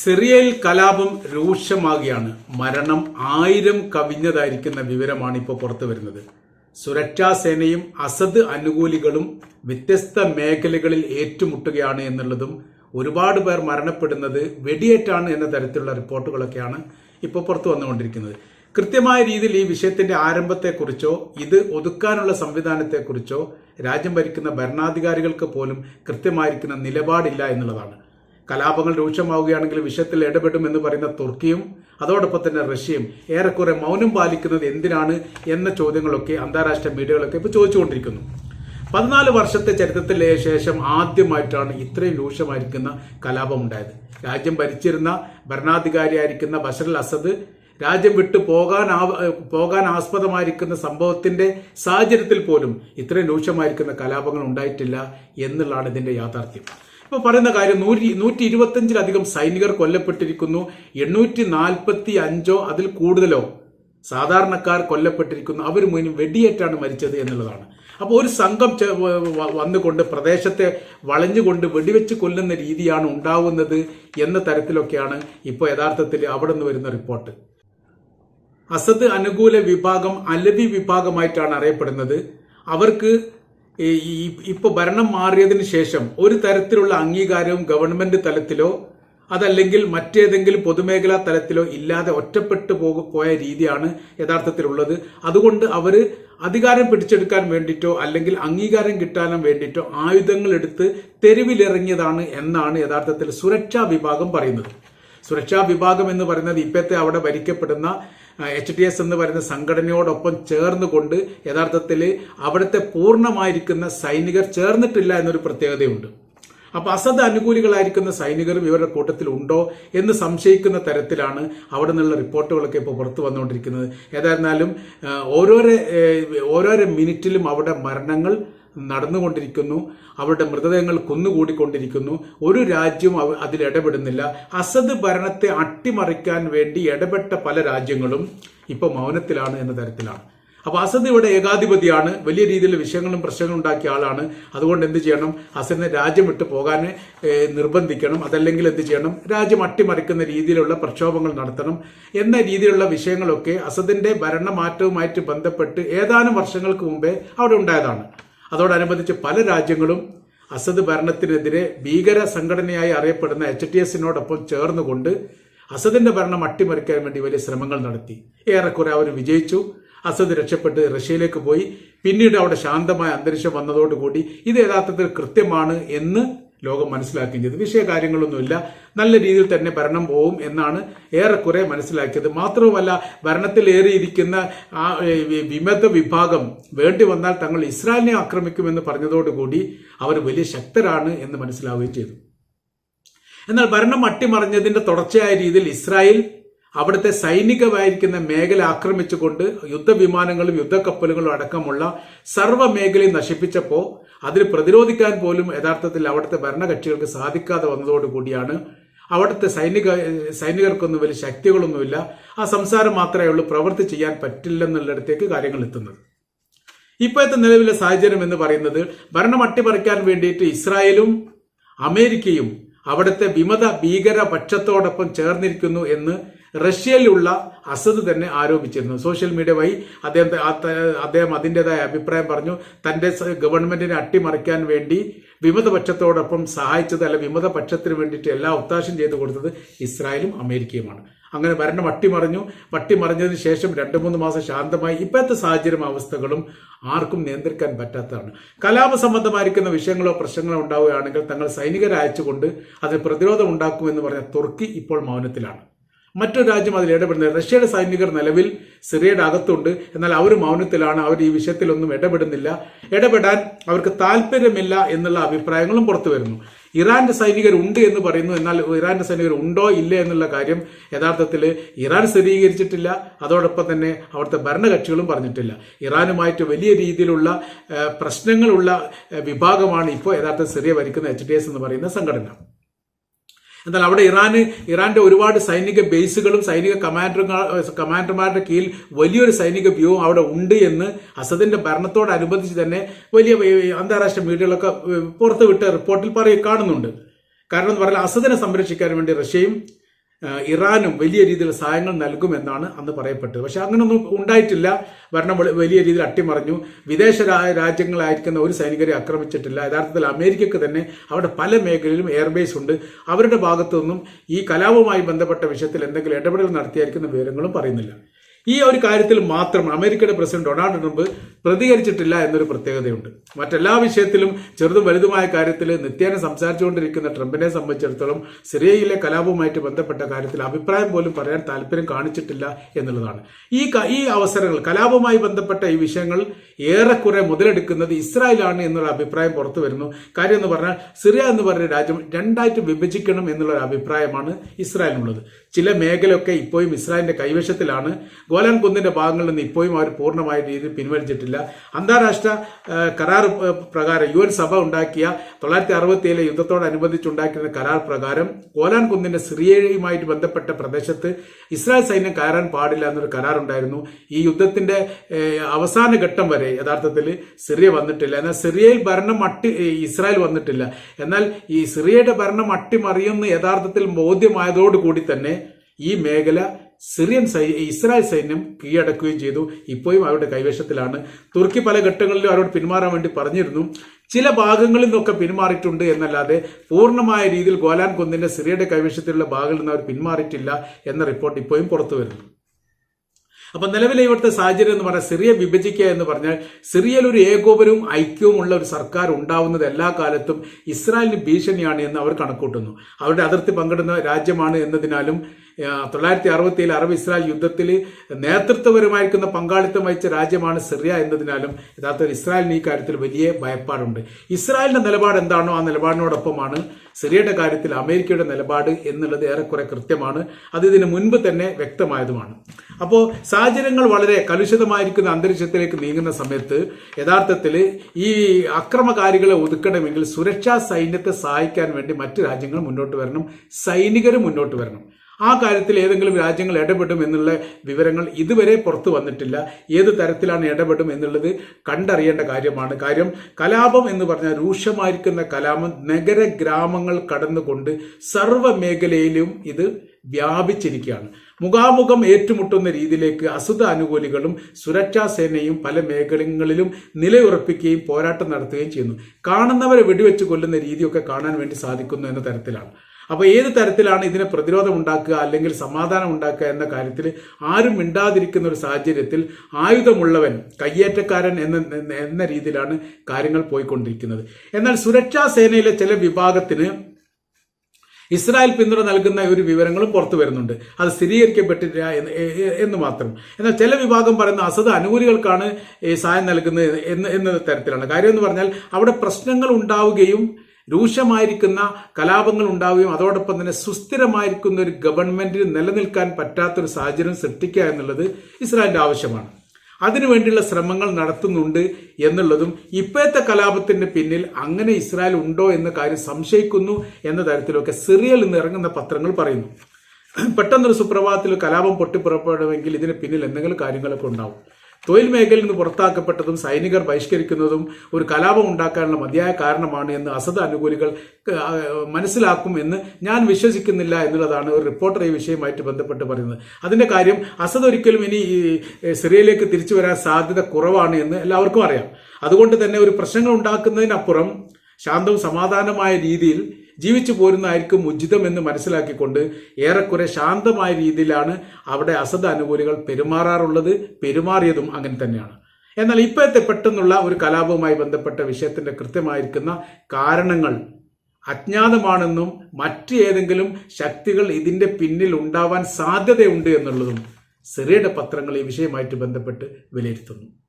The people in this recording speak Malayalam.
സിറിയയിൽ കലാപം രൂക്ഷമാകുകയാണ്. മരണം ആയിരം കവിഞ്ഞതായിരിക്കുന്ന വിവരമാണ് ഇപ്പോൾ പുറത്തു വരുന്നത്. സുരക്ഷാ സേനയും അസദ് അനുകൂലികളും വ്യത്യസ്ത മേഖലകളിൽ ഏറ്റുമുട്ടുകയാണ് എന്നുള്ളതും ഒരുപാട് പേർ മരണപ്പെടുന്നത് വെടിയേറ്റാണ് എന്ന തരത്തിലുള്ള റിപ്പോർട്ടുകളൊക്കെയാണ് ഇപ്പോൾ പുറത്തു വന്നുകൊണ്ടിരിക്കുന്നത്. കൃത്യമായ രീതിയിൽ ഈ വിഷയത്തിന്റെ ആരംഭത്തെക്കുറിച്ചോ ഇത് ഒതുക്കാനുള്ള സംവിധാനത്തെക്കുറിച്ചോ രാജ്യം ഭരിക്കുന്ന ഭരണാധികാരികൾക്ക് പോലും കൃത്യമായിരിക്കുന്ന നിലപാടില്ല എന്നുള്ളതാണ്. കലാപങ്ങൾ രൂക്ഷമാവുകയാണെങ്കിൽ വിഷയത്തിൽ ഇടപെടും എന്ന് പറയുന്ന തുർക്കിയും അതോടൊപ്പം തന്നെ റഷ്യയും ഏറെക്കുറെ മൗനം പാലിക്കുന്നത് എന്തിനാണ് എന്ന ചോദ്യങ്ങളൊക്കെ അന്താരാഷ്ട്ര മീഡിയകളൊക്കെ ഇപ്പോൾ ചോദിച്ചുകൊണ്ടിരിക്കുന്നു. പതിനാല് വർഷത്തെ ചരിത്രത്തിലെ ശേഷം ആദ്യമായിട്ടാണ് ഇത്രയും രൂക്ഷമായിരിക്കുന്ന കലാപം ഉണ്ടായത്. രാജ്യം ഭരിച്ചിരുന്ന ഭരണാധികാരിയായിരിക്കുന്ന ബഷർ അൽ അസദ് രാജ്യം വിട്ടു പോകാൻ പോകാൻ ആസ്പദമായിരിക്കുന്ന സംഭവത്തിന്റെ സാഹചര്യത്തിൽ പോലും ഇത്രയും രൂക്ഷമായിരിക്കുന്ന കലാപങ്ങൾ ഉണ്ടായിട്ടില്ല എന്നുള്ളതാണ് ഇതിന്റെ യാഥാർത്ഥ്യം. ഇപ്പൊ പറയുന്ന കാര്യം നൂറ്റി നൂറ്റി ഇരുപത്തിയഞ്ചിലധികം സൈനികർ കൊല്ലപ്പെട്ടിരിക്കുന്നു. എണ്ണൂറ്റി നാൽപ്പത്തി അഞ്ചോ അതിൽ കൂടുതലോ സാധാരണക്കാർ കൊല്ലപ്പെട്ടിരിക്കുന്നു. അവർ മുഴുവൻ വെടിയേറ്റാണ് മരിച്ചത് എന്നുള്ളതാണ്. അപ്പോൾ ഒരു സംഘം വന്നുകൊണ്ട് പ്രദേശത്തെ വളഞ്ഞുകൊണ്ട് വെടിവെച്ച് കൊല്ലുന്ന രീതിയാണ് ഉണ്ടാവുന്നത് എന്ന തരത്തിലൊക്കെയാണ് ഇപ്പോൾ യഥാർത്ഥത്തിൽ അവിടെ നിന്ന് വരുന്ന റിപ്പോർട്ട്. അസദ് അനുകൂല വിഭാഗം അലബി വിഭാഗമായിട്ടാണ് അറിയപ്പെടുന്നത്. അവർക്ക് ഇപ്പൊ ഭരണം മാറിയതിന് ശേഷം ഒരു തരത്തിലുള്ള അംഗീകാരവും ഗവൺമെന്റ് തലത്തിലോ അതല്ലെങ്കിൽ മറ്റേതെങ്കിലും പൊതുമേഖലാ തലത്തിലോ ഇല്ലാതെ ഒറ്റപ്പെട്ടു പോക പോയ രീതിയാണ് യഥാർത്ഥത്തിലുള്ളത്. അതുകൊണ്ട് അവർ അധികാരം പിടിച്ചെടുക്കാൻ വേണ്ടിയിട്ടോ അല്ലെങ്കിൽ അംഗീകാരം കിട്ടാനും വേണ്ടിയിട്ടോ ആയുധങ്ങൾ എടുത്ത് തെരുവിലിറങ്ങിയതാണ് എന്നാണ് യഥാർത്ഥത്തിൽ സുരക്ഷാ വിഭാഗം പറയുന്നത്. സുരക്ഷാ വിഭാഗം എന്ന് പറയുന്നത് ഇപ്പോഴത്തെ അവിടെ ഭരിക്കപ്പെടുന്ന എച്ച് ടി എസ് എന്ന് പറയുന്ന സംഘടനയോടൊപ്പം ചേർന്നുകൊണ്ട് യഥാർത്ഥത്തിൽ അവിടുത്തെ പൂർണമായിരിക്കുന്ന സൈനികർ ചേർന്നിട്ടില്ല എന്നൊരു പ്രത്യേകതയുണ്ട്. അപ്പൊ അസദ് അനുകൂലികളായിരിക്കുന്ന സൈനികരും ഇവരുടെ കൂട്ടത്തിൽ ഉണ്ടോ എന്ന് സംശയിക്കുന്ന തരത്തിലാണ് അവിടെ നിന്നുള്ള റിപ്പോർട്ടുകളൊക്കെ ഇപ്പോൾ പുറത്തു വന്നുകൊണ്ടിരിക്കുന്നത്. ഏതായിരുന്നാലും ഓരോരോ ഓരോരോ മിനിറ്റിലും അവിടെ മരണങ്ങൾ നടന്നുകൊണ്ടിരിക്കുന്നു. അവരുടെ മൃതദേഹങ്ങൾ കുന്നുകൂടിക്കൊണ്ടിരിക്കുന്നു. ഒരു രാജ്യവും അതിൽ ഇടപെടുന്നില്ല അസദ് ഭരണത്തെ അട്ടിമറിക്കാൻ വേണ്ടി ഇടപെട്ട പല രാജ്യങ്ങളും ഇപ്പൊ മൗനത്തിലാണ് എന്ന തരത്തിലാണ്. അപ്പൊ അസദ് ഇവിടെ ഏകാധിപതിയാണ്. വലിയ രീതിയിൽ വിഷയങ്ങളും പ്രശ്നങ്ങളും ഉണ്ടാക്കിയ ആളാണ്. അതുകൊണ്ട് എന്ത് ചെയ്യണം? അസദിനെ രാജ്യം വിട്ടു പോകാൻ നിർബന്ധിക്കണം. അതല്ലെങ്കിൽ എന്ത് ചെയ്യണം? രാജ്യം അട്ടിമറിക്കുന്ന രീതിയിലുള്ള പ്രക്ഷോഭങ്ങൾ നടത്തണം. എന്ന രീതിയിലുള്ള വിഷയങ്ങളൊക്കെ അസദിന്റെ ഭരണമാറ്റവുമായിട്ട് ബന്ധപ്പെട്ട് ഏതാനും വർഷങ്ങൾക്ക് മുമ്പേ അവിടെ ഉണ്ടായതാണ്. അതോടനുബന്ധിച്ച് പല രാജ്യങ്ങളും അസദ് ഭരണത്തിനെതിരെ ഭീകര സംഘടനയായി അറിയപ്പെടുന്ന എച്ച് ടി എസിനോടൊപ്പം ചേർന്നുകൊണ്ട് അസദിന്റെ ഭരണം അട്ടിമറിക്കാൻ വേണ്ടി വലിയ ശ്രമങ്ങൾ നടത്തി. ഏറെക്കുറെ അവർ വിജയിച്ചു. അസദ് രക്ഷപ്പെട്ട് റഷ്യയിലേക്ക് പോയി. പിന്നീട് അവിടെ ശാന്തമായ അന്തരീക്ഷം വന്നതോടുകൂടി ഇത് യഥാർത്ഥത്തിൽ കൃത്യമാണ് എന്ന് ലോകം മനസ്സിലാക്കുകയും ചെയ്തു വിഷയ കാര്യങ്ങളൊന്നുമില്ല നല്ല രീതിയിൽ തന്നെ ഭരണം പോവും എന്നാണ് ഏറെക്കുറെ മനസ്സിലാക്കിയത്. മാത്രവുമല്ല ഭരണത്തിലേറിയിരിക്കുന്ന ആ വിമത വിഭാഗം വേണ്ടി വന്നാൽ തങ്ങൾ ഇസ്രായേലിനെ ആക്രമിക്കുമെന്ന് പറഞ്ഞതോടുകൂടി അവർ വലിയ ശക്തരാണ് എന്ന് മനസ്സിലാവുകയും ചെയ്തു. എന്നാൽ ഭരണം അട്ടിമറിഞ്ഞതിന്റെ തുടർച്ചയായ രീതിയിൽ ഇസ്രായേൽ അവിടുത്തെ സൈനികമായിരിക്കുന്ന മേഖല ആക്രമിച്ചുകൊണ്ട് യുദ്ധവിമാനങ്ങളും യുദ്ധക്കപ്പലുകളും അടക്കമുള്ള സർവ മേഖലയും നശിപ്പിച്ചപ്പോൾ അതിന് പ്രതിരോധിക്കാൻ പോലും യഥാർത്ഥത്തിൽ അവിടുത്തെ ഭരണകക്ഷികൾക്ക് സാധിക്കാതെ വന്നതോടുകൂടിയാണ് അവിടുത്തെ സൈനിക സൈനികർക്കൊന്നും വലിയ ശക്തികളൊന്നുമില്ല. ആ സംസാരം മാത്രമേ ഉള്ളൂ. പ്രവൃത്തി ചെയ്യാൻ പറ്റില്ലെന്നുള്ളിടത്തേക്ക് കാര്യങ്ങൾ എത്തുന്നത്. ഇപ്പോഴത്തെ നിലവിലെ സാഹചര്യം എന്ന് പറയുന്നത് ഭരണം അട്ടിമറിക്കാൻ വേണ്ടിയിട്ട് ഇസ്രായേലും അമേരിക്കയും അവിടുത്തെ വിമത ഭീകര പക്ഷത്തോടൊപ്പം ചേർന്നിരിക്കുന്നു എന്ന് റഷ്യയിലുള്ള അസദ് തന്നെ ആരോപിച്ചിരുന്നു. സോഷ്യൽ മീഡിയ വഴി അദ്ദേഹം അദ്ദേഹം അതിന്റെതായ അഭിപ്രായം പറഞ്ഞു. തന്റെ ഗവൺമെന്റിനെ അട്ടിമറിക്കാൻ വേണ്ടി വിമതപക്ഷത്തോടൊപ്പം സഹായിച്ചത് അല്ല വിമതപക്ഷത്തിന് വേണ്ടിയിട്ട് എല്ലാ ഒത്താശം ചെയ്തു കൊടുത്തത് ഇസ്രായേലും അമേരിക്കയുമാണ്. അങ്ങനെ ഭരണം വട്ടിമറിഞ്ഞു വട്ടിമറിഞ്ഞതിന് ശേഷം രണ്ട് മൂന്ന് മാസം ശാന്തമായി. ഇപ്പോഴത്തെ സാഹചര്യം അവസ്ഥകളും ആർക്കും നിയന്ത്രിക്കാൻ പറ്റാത്തതാണ്. കലാപ സംബന്ധമായിരിക്കുന്ന വിഷയങ്ങളോ പ്രശ്നങ്ങളോ ഉണ്ടാവുകയാണെങ്കിൽ തങ്ങൾ സൈനികരെ അയച്ചുകൊണ്ട് അതിന് പ്രതിരോധം ഉണ്ടാക്കുമെന്ന് പറഞ്ഞ തുർക്കി ഇപ്പോൾ മൗനത്തിലാണ്. മറ്റൊരു രാജ്യം അതിൽ ഇടപെടുന്നത് റഷ്യയുടെ സൈനികർ നിലവിൽ സിറിയയുടെ അകത്തുണ്ട്. എന്നാൽ അവർ മൗനത്തിലാണ് അവർ ഈ വിഷയത്തിലൊന്നും ഇടപെടുന്നില്ല. ഇടപെടാൻ അവർക്ക് താല്പര്യമില്ല എന്നുള്ള അഭിപ്രായങ്ങളും പുറത്തു വരുന്നു. ഇറാന്റെ സൈനികരുണ്ട് എന്ന് പറയുന്നു. എന്നാൽ ഇറാന്റെ സൈനികർ ഉണ്ടോ ഇല്ല എന്നുള്ള കാര്യം യഥാർത്ഥത്തിൽ ഇറാൻ സ്ഥിരീകരിച്ചിട്ടില്ല. അതോടൊപ്പം തന്നെ അവിടുത്തെ ഭരണകക്ഷികളും പറഞ്ഞിട്ടില്ല. ഇറാനുമായിട്ട് വലിയ രീതിയിലുള്ള പ്രശ്നങ്ങളുള്ള വിഭാഗമാണ് ഇപ്പോൾ യഥാർത്ഥത്തിൽ സിറിയ ഭരിക്കുന്ന എച്ച് എന്ന് പറയുന്ന സംഘടന. എന്നാൽ അവിടെ ഇറാന് ഇറാന്റെ ഒരുപാട് സൈനിക ബേസുകളും സൈനിക കമാൻഡർ കമാൻഡർമാരുടെ കീഴിൽ വലിയൊരു സൈനിക വ്യൂഹം അവിടെ ഉണ്ട് എന്ന് അസദിന്റെ ഭരണത്തോടനുബന്ധിച്ച് തന്നെ വലിയ അന്താരാഷ്ട്ര മീഡിയകളൊക്കെ പുറത്തുവിട്ട് റിപ്പോർട്ടിൽ പറയ കാണുന്നുണ്ട്. കാരണം എന്ന് പറഞ്ഞാൽ അസദിനെ സംരക്ഷിക്കാൻ വേണ്ടി റഷ്യയും ഇറാനും വലിയ രീതിയിൽ സഹായങ്ങൾ നൽകുമെന്നാണ് അന്ന് പറയപ്പെട്ടത്. പക്ഷെ അങ്ങനൊന്നും ഉണ്ടായിട്ടില്ല. ഭരണം വലിയ രീതിയിൽ അട്ടിമറിഞ്ഞു. വിദേശ രാജ്യങ്ങളായിരിക്കുന്ന ഒരു സൈനികരെ ആക്രമിച്ചിട്ടില്ല. യഥാർത്ഥത്തിൽ അമേരിക്കക്ക് തന്നെ അവിടെ പല മേഖലയിലും എയർബേസ് ഉണ്ട്. അവരുടെ ഭാഗത്തു നിന്നും ഈ കലാപവുമായി ബന്ധപ്പെട്ട വിഷയത്തിൽ എന്തെങ്കിലും ഇടപെടൽ നടത്തിയായിരിക്കുന്ന വിവരങ്ങളും പറയുന്നില്ല. ഈ ഒരു കാര്യത്തിൽ മാത്രം അമേരിക്കയുടെ പ്രസിഡന്റ് ഡൊണാൾഡ് ട്രംപ് പ്രതികരിച്ചിട്ടില്ല എന്നൊരു പ്രത്യേകതയുണ്ട്. മറ്റെല്ലാ വിഷയത്തിലും ചെറുതും വലുതുമായ കാര്യത്തിൽ നിത്യേന സംസാരിച്ചുകൊണ്ടിരിക്കുന്ന ട്രംപിനെ സംബന്ധിച്ചിടത്തോളം സിറിയയിലെ കലാപവുമായിട്ട് ബന്ധപ്പെട്ട കാര്യത്തിൽ അഭിപ്രായം പോലും പറയാൻ താല്പര്യം കാണിച്ചിട്ടില്ല എന്നുള്ളതാണ്. ഈ ഈ അവസരങ്ങൾ കലാപവുമായി ബന്ധപ്പെട്ട ഈ വിഷയങ്ങൾ ഏറെക്കുറെ മുതലെടുക്കുന്നത് ഇസ്രായേലാണ് എന്നുള്ള അഭിപ്രായം പുറത്തു വരുന്നു. കാര്യം എന്ന് പറഞ്ഞാൽ സിറിയ എന്ന് പറഞ്ഞ രാജ്യം രണ്ടായിട്ട് വിഭജിക്കണം എന്നുള്ള ഒരു അഭിപ്രായമാണ് ഇസ്രായേലിനുള്ളത്. ചില മേഖലയൊക്കെ ഇപ്പോഴും ഇസ്രായേലിന്റെ കൈവശത്തിലാണ്. ഗോലാൻ കുന്നിന്റെ ഭാഗങ്ങളിൽ നിന്ന് ഇപ്പോഴും അവർ പൂർണമായ രീതിയിൽ പിൻവലിച്ചിട്ടില്ല. അന്താരാഷ്ട്ര കരാർ പ്രകാരം യു എൻ സഭ ഉണ്ടാക്കിയ തൊള്ളായിരത്തി അറുപത്തി ഏഴിലെ യുദ്ധത്തോടനുബന്ധിച്ചുണ്ടാക്കിയ കരാർ പ്രകാരം ഗോലാൻ കുന്നിന്റെ സിറിയയുമായിട്ട് ബന്ധപ്പെട്ട പ്രദേശത്ത് ഇസ്രായേൽ സൈന്യം കയറാൻ പാടില്ല എന്നൊരു കരാറുണ്ടായിരുന്നു. ഈ യുദ്ധത്തിന്റെ അവസാന ഘട്ടം വരെ യഥാർത്ഥത്തിൽ സിറിയ വന്നിട്ടില്ല. എന്നാൽ സിറിയയിൽ ഭരണം അട്ടി ഇസ്രായേൽ വന്നിട്ടില്ല. എന്നാൽ ഈ സിറിയയുടെ ഭരണം അട്ടിമറിയുന്ന യഥാർത്ഥത്തിൽ ബോധ്യമായതോടുകൂടി തന്നെ ഈ മേഖല സിറിയൻ സൈ ഇസ്രായേൽ സൈന്യം കീഴടക്കുകയും ചെയ്തു. ഇപ്പോഴും അവരുടെ കൈവശത്തിലാണ്. തുർക്കി പല ഘട്ടങ്ങളിലും അവരോട് പിന്മാറാൻ വേണ്ടി പറഞ്ഞിരുന്നു. ചില ഭാഗങ്ങളിൽ നിന്നൊക്കെ പിന്മാറിയിട്ടുണ്ട് എന്നല്ലാതെ പൂർണമായ രീതിയിൽ ഗോലാൻ കുന്നിന്റെ സിറിയയുടെ കൈവശത്തിലുള്ള ഭാഗങ്ങളിൽ നിന്ന് അവർ പിന്മാറിയിട്ടില്ല എന്ന റിപ്പോർട്ട് ഇപ്പോഴും പുറത്തു വരുന്നു. അപ്പൊ നിലവിലെ ഇവിടുത്തെ സാഹചര്യം എന്ന് പറഞ്ഞാൽ സിറിയ വിഭജിക്കുക എന്ന് പറഞ്ഞാൽ സിറിയയിൽ ഒരു ഏകോപനവും ഐക്യവും ഉള്ള ഒരു സർക്കാർ ഉണ്ടാവുന്നത് എല്ലാ കാലത്തും ഇസ്രായേലിന് ഭീഷണിയാണ് എന്ന് അവർ കണക്കൂട്ടുന്നു. അവരുടെ അതിർത്തി പങ്കിടുന്ന രാജ്യമാണ് എന്നതിനാലും തൊള്ളായിരത്തി അറുപത്തിയിൽ അറബ് ഇസ്രായേൽ യുദ്ധത്തിൽ നേതൃത്വപരമായിരിക്കുന്ന പങ്കാളിത്തം വഹിച്ച രാജ്യമാണ് സിറിയ എന്നതിനാലും യഥാർത്ഥത്തിൽ ഇസ്രായേലിന് ഈ കാര്യത്തിൽ വലിയ ഭയപ്പാടുണ്ട്. ഇസ്രായേലിന്റെ നിലപാട് എന്താണോ ആ നിലപാടിനോടൊപ്പമാണ് സിറിയയുടെ കാര്യത്തിൽ അമേരിക്കയുടെ നിലപാട് എന്നുള്ളത് ഏറെക്കുറെ കൃത്യമാണ്. അത് ഇതിന് മുൻപ് തന്നെ വ്യക്തമായതുമാണ്. അപ്പോൾ സാഹചര്യങ്ങൾ വളരെ കലുഷിതമായിരിക്കുന്ന അന്തരീക്ഷത്തിലേക്ക് നീങ്ങുന്ന സമയത്ത് യഥാർത്ഥത്തിൽ ഈ അക്രമകാരികളെ ഒതുക്കണമെങ്കിൽ സുരക്ഷാ സൈന്യത്തെ സഹായിക്കാൻ വേണ്ടി മറ്റ് രാജ്യങ്ങൾ മുന്നോട്ട് വരണം സൈനികർ മുന്നോട്ട് വരണം. ആ കാര്യത്തിൽ ഏതെങ്കിലും രാജ്യങ്ങൾ ഇടപെടും എന്നുള്ള വിവരങ്ങൾ ഇതുവരെ പുറത്തു വന്നിട്ടില്ല. ഏത് തരത്തിലാണ് ഇടപെടും എന്നുള്ളത് കണ്ടറിയേണ്ട കാര്യമാണ്. കാര്യം കലാപം എന്ന് പറഞ്ഞാൽ രൂക്ഷമായിരിക്കുന്ന കലാപം നഗര ഗ്രാമങ്ങൾ കടന്നുകൊണ്ട് സർവ മേഖലയിലും ഇത് വ്യാപിച്ചിരിക്കുകയാണ്. മുഖാമുഖം ഏറ്റുമുട്ടുന്ന രീതിയിലേക്ക് അസുത അനുകൂലികളും സുരക്ഷാ സേനയും പല മേഖലകളിലും നിലയുറപ്പിക്കുകയും പോരാട്ടം നടത്തുകയും ചെയ്യുന്നു. കാണുന്നവരെ വെടിവെച്ച് കൊല്ലുന്ന രീതിയൊക്കെ കാണാൻ വേണ്ടി സാധിക്കുന്നു എന്ന തരത്തിലാണ്. അപ്പോൾ ഏത് തരത്തിലാണ് ഇതിനെ പ്രതിരോധം ഉണ്ടാക്കുക അല്ലെങ്കിൽ സമാധാനം ഉണ്ടാക്കുക എന്ന കാര്യത്തിൽ ആരും മിണ്ടാതിരിക്കുന്ന ഒരു സാഹചര്യത്തിൽ ആയുധമുള്ളവൻ കയ്യേറ്റക്കാരൻ എന്ന എന്ന രീതിയിലാണ് കാര്യങ്ങൾ പോയിക്കൊണ്ടിരിക്കുന്നത്. എന്നാൽ സുരക്ഷാ സേനയിലെ ചില വിഭാഗത്തിന് ഇസ്രായേൽ പിന്തുണ നൽകുന്ന ഒരു വിവരങ്ങളും പുറത്തു വരുന്നുണ്ട്. അത് സ്ഥിരീകരിക്കപ്പെട്ടില്ല എന്ന് മാത്രം. എന്നാൽ ചില വിഭാഗം പറയുന്ന അസദ് അനുകൂലികൾക്കാണ് സഹായം നൽകുന്നത് എന്ന് എന്ന തരത്തിലാണ്. കാര്യം എന്ന് പറഞ്ഞാൽ അവിടെ പ്രശ്നങ്ങൾ ഉണ്ടാവുകയും രൂക്ഷമായിരിക്കുന്ന കലാപങ്ങൾ ഉണ്ടാവുകയും അതോടൊപ്പം തന്നെ സുസ്ഥിരമായിരിക്കുന്ന ഒരു ഗവൺമെന്റിന് നിലനിൽക്കാൻ പറ്റാത്തൊരു സാഹചര്യം സൃഷ്ടിക്കുക എന്നുള്ളത് ഇസ്രായേലിന്റെ ആവശ്യമാണ്. അതിനുവേണ്ടിയുള്ള ശ്രമങ്ങൾ നടത്തുന്നുണ്ട് എന്നുള്ളതും ഇപ്പോഴത്തെ കലാപത്തിന്റെ പിന്നിൽ അങ്ങനെ ഇസ്രായേൽ ഉണ്ടോ എന്ന കാര്യം സംശയിക്കുന്നു എന്ന തരത്തിലൊക്കെ സിറിയൽ നിന്ന് ഇറങ്ങുന്ന പത്രങ്ങൾ പറയുന്നു. പെട്ടെന്നൊരു സുപ്രഭാതത്തിൽ കലാപം പൊട്ടിപ്പുറപ്പെടുമെങ്കിൽ ഇതിന് പിന്നിൽ എന്തെങ്കിലും കാര്യങ്ങളൊക്കെ ഉണ്ടാവും. തൊഴിൽ മേഖലയിൽ നിന്ന് പുറത്താക്കപ്പെട്ടതും സൈനികർ ബഹിഷ്കരിക്കുന്നതും ഒരു കലാപം ഉണ്ടാക്കാനുള്ള മതിയായ കാരണമാണ് എന്ന് അസദ് അനുകൂലികൾ മനസ്സിലാക്കും എന്ന് ഞാൻ വിശ്വസിക്കുന്നില്ല എന്നുള്ളതാണ് ഒരു റിപ്പോർട്ടർ ഈ വിഷയമായിട്ട് ബന്ധപ്പെട്ട് പറയുന്നത്. അതിന്റെ കാര്യം അസദ് ഒരിക്കലും ഇനി സിറിയയിലേക്ക് തിരിച്ചു വരാൻ സാധ്യത കുറവാണ് എന്ന് എല്ലാവർക്കും അറിയാം. അതുകൊണ്ട് തന്നെ ഒരു പ്രശ്നങ്ങൾ ഉണ്ടാക്കുന്നതിനപ്പുറം ശാന്തവും സമാധാനമായ രീതിയിൽ ജീവിച്ചു പോരുന്നതായിരിക്കും ഉചിതമെന്ന് മനസ്സിലാക്കിക്കൊണ്ട് ഏറെക്കുറെ ശാന്തമായ രീതിയിലാണ് അവിടെ അസദ് അനുകൂലികൾ പെരുമാറാറുള്ളത് പെരുമാറിയതും അങ്ങനെ തന്നെയാണ്. എന്നാൽ ഇപ്പോഴത്തെ പെട്ടെന്നുള്ള ഒരു കലാപവുമായി ബന്ധപ്പെട്ട വിഷയത്തിന്റെ കൃത്യമായിരിക്കുന്ന കാരണങ്ങൾ അജ്ഞാതമാണെന്നും മറ്റ് ഏതെങ്കിലും ശക്തികൾ ഇതിന്റെ പിന്നിൽ ഉണ്ടാവാൻ സാധ്യതയുണ്ട് എന്നുള്ളതും സിറിയയുടെ പത്രങ്ങൾ ഈ വിഷയമായിട്ട് ബന്ധപ്പെട്ട് വിലയിരുത്തുന്നു.